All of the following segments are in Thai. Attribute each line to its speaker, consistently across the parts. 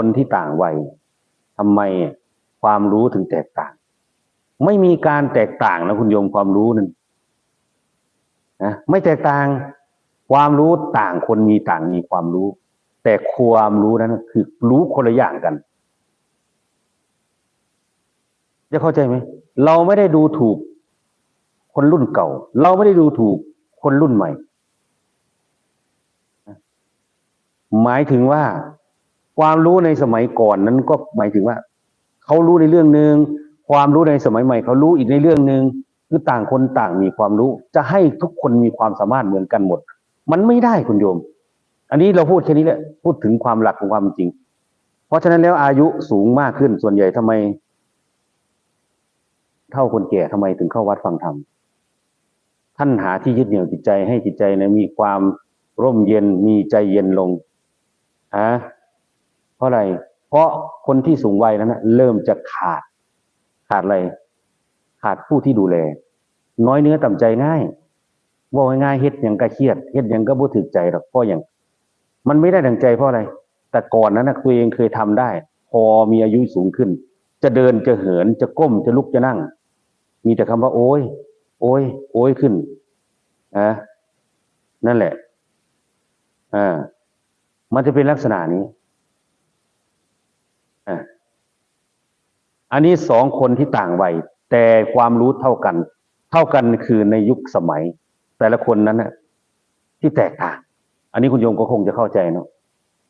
Speaker 1: คนที่ต่างวัยทำไมความรู้ถึงแตกต่าง ไม่มีการแตกต่างนะคุณโยมความรู้นั่นนะไม่แตกต่างความรู้ต่างคนมีต่างมีความรู้ แต่ความรู้นั้นคือรู้คนละอย่างกันจะเข้าใจไหมเราไม่ได้ดูถูก คนรุ่นเก่า เราไม่ได้ดูถูกคนรุ่นใหม่ หมายถึงว่า ความรู้ในสมัยก่อนนั้นก็หมายถึงว่าเขารู้ในเรื่องหนึ่งความรู้ในสมัยใหม่เขารู้อีกในเรื่องหนึ่งคือต่างคนต่างมีความรู้ จะให้ทุกคนมีความสามารถเหมือนกันหมด มันไม่ได้คุณโยม อันนี้เราพูดแค่นี้แหละพูดถึงความหลักของความจริง เพราะฉะนั้นแล้วอายุสูงมากขึ้นส่วนใหญ่ทำไม เท่าคนแก่ทำไมถึงเข้าวัดฟังธรรมท่านหาที่ยึดเหนี่ยวจิตใจให้จิตใจนะมีความร่มเย็นมีใจเย็นลงฮะ เพราะอะไร เพราะคนที่สูงวัยนั้นนะเริ่มจะขาด ขาดอะไร ขาดผู้ที่ดูแล น้อยเนื้อต่ำใจง่ายว่าง่ายเฮ็ดอย่างก็เครียดเฮ็ดอย่างก็บ่ถึกใจหรอกเพราะอย่าง มันไม่ได้ดังใจเพราะอะไร แต่ก่อนนั้นนะตัวเองเคยทำได้ พอมีอายุสูงขึ้น จะเดินจะเหินจะก้มจะลุกจะนั่ง มีแต่คำว่า โอ้ยโอ้ยโอ้ยขึ้นอะนั่นแหละอ่ามันจะเป็นลักษณะนี้ อ่า อันนี้สองคนที่ต่างวัยแต่ความรู้เท่ากัน เท่ากันคือในยุคสมัย แต่ละคนนั้นน่ะที่แตกต่างอันนี้คุณโยมก็คงจะเข้าใจเนาะ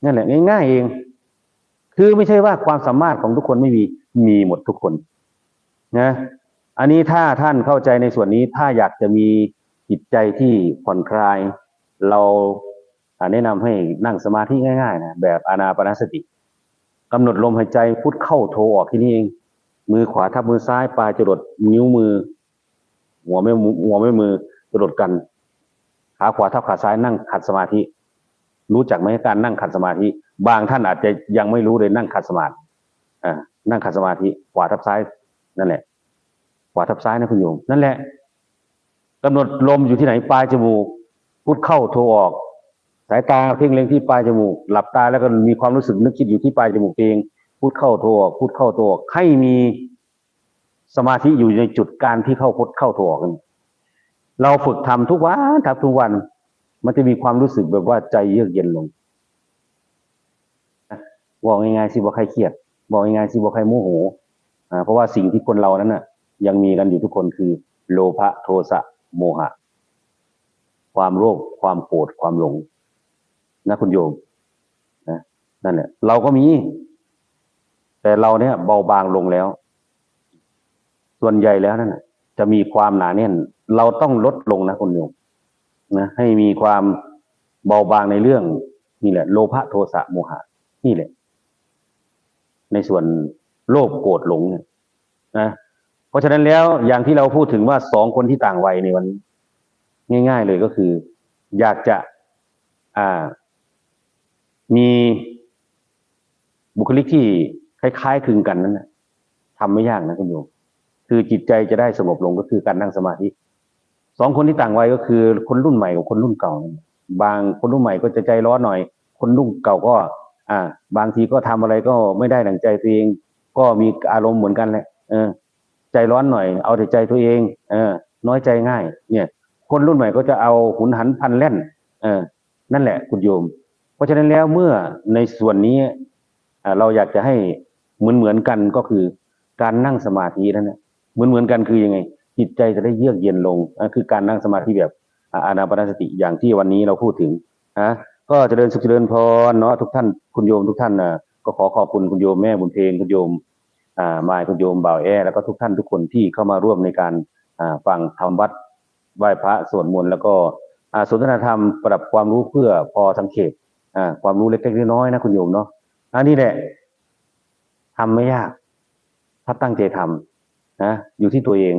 Speaker 1: นั่นแหละง่ายๆเอง คือไม่ใช่ว่าความสามารถของทุกคนไม่มีมีหมดทุกคนนะอันนี้ถ้าท่านเข้าใจในส่วนนี้ถ้าอยากจะมีจิตใจที่ผ่อนคลาย เราแนะนำให้นั่งสมาธิง่ายๆนะแบบอานาปนสติกำหนดลมหายใจพุทเข้าโทออกที่นี่เอง มือขวาทับมือซ้ายปลายจรดนิ้วมือ หัวไม่หัวไม่มือจรดกัน ขาขวาทับขาซ้ายนั่งขัดสมาธิ รู้จักไหมการนั่งขัดสมาธิ บางท่านอาจจะยังไม่รู้เลยนั่งขัดสมาธิอ่านั่งขัดสมาธิขวาทับซ้ายนั่นแหละ ขวาทับซ้ายนะคุณโยมนั่นแหละกำหนดลมอยู่ที่ไหนปลายจมูกพุทเข้าโทออก สายตาเพ่งเล็งที่ปลายจมูก หลับตาแล้วก็มีความรู้สึกนึกคิดอยู่ที่ปลายจมูกเอง พูดเข้าโทออกพูดเข้าโทออกให้มีสมาธิอยู่ในจุดการที่เข้าพุทเข้าโทออกเราฝึกทำทุกวันทำทุกวัน มันจะมีความรู้สึกแบบว่าใจเยือกเย็นลงบอกง่ายๆสิบอกใครเครียด บอกง่ายๆสิบอกใครโมโหอ่าเพราะว่าสิ่งที่คนเรานั้นน่ะ ยังมีกันอยู่ทุกคนคือ โลภะโทสะโมหะ ความโลภความโกรธความหลงนะคุณโยมนะนั่นแหละเราก็มี แต่เราเนี่ยเบาบางลงแล้ว ส่วนใหญ่แล้วนั่นนะจะมีความหนาแน่น เราต้องลดลงนะคุณโยมนะให้มีความเบาบางในเรื่องนี่แหละ โลภะโทสะโมหะ นี่แหละ ในส่วนโลภโกรธหลงเนี่ยนะเพราะฉะนั้นแล้วอย่างที่เราพูดถึงว่าสองคนที่ต่างวัยในวันง่าย ๆ เลยก็คือ อยากจะ อ่า มีบุคลิกที่ คล้ายๆคลึงกันนั้นนะทำไม่ยากนะคุณโยม คือจิตใจจะได้สงบลงก็คือการนั่งสมาธิสองคนที่ต่างวัยก็คือคนรุ่นใหม่กับคนรุ่นเก่า บางคนรุ่นใหม่ก็จะใจร้อนหน่อย คนรุ่นเก่าก็ อ่า บางทีก็ทำอะไรก็ไม่ได้ดังใจตัวเอง ก็มีอารมณ์เหมือนกันแหละเออ ใจร้อนหน่อย เอาแต่ใจตัวเอง เออ น้อยใจง่าย เนี่ย คนรุ่นใหม่ก็จะเอาหุนหันพันแล่น เออ นั่นแหละคุณโยม เพราะฉะนั้นแล้วเมื่อในส่วนนี้เราอยากจะให้ เหมือนเหมือนกันก็คือ การนั่งสมาธินั่นแหละเหมือนเหมือนกันคือยังไง จิตใจจะได้เยือกเย็นลงอันคือการนั่งสมาธิแบบอานาปนสติอย่างที่วันนี้เราพูดถึงนะก็จเจริญสุขเจริญพรเนาะทุกท่านคุณโยมทุกท่านนะก็ขอขอบคุณคุณโยมแม่บุญเพลงคุณโยมอ่ามายคุณโยมบ่าวแอแล้วก็ทุกท่านทุกคนที่เข้ามาร่วมในการฟังธรรมวัดไหว้พระสวดมนต์แล้วก็สนทนาธรรมปรับความรู้เพื่อพอสังเกตความรู้เล็กๆน้อยๆนะคุณโยมเนาะอันนี้แหละ ทำไม่ยาก ถ้าตั้งใจทำนะอยู่ที่ตัวเอง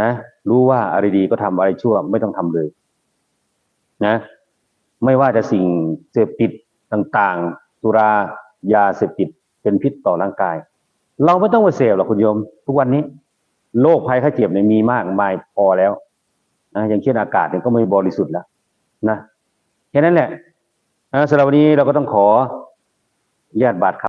Speaker 1: นะรู้ว่าอะไรดีก็ทำอะไรชั่วไม่ต้องทำเลย นะ ไม่ว่าจะสิ่งเสพติดต่างๆสุรายาเสพติดเป็นพิษต่อร่างกาย เราไม่ต้องไปเสพหรอกคุณโยม ทุกวันนี้โรคภัยไข้เจ็บเนี่ยมีมากมายพอแล้วนะอย่างเช่นอากาศเนี่ยก็ไม่บริสุทธิ์แล้วนะแค่นั้นแหละนะสำหรับวันนี้เราก็ต้องขอญาติบาทครับ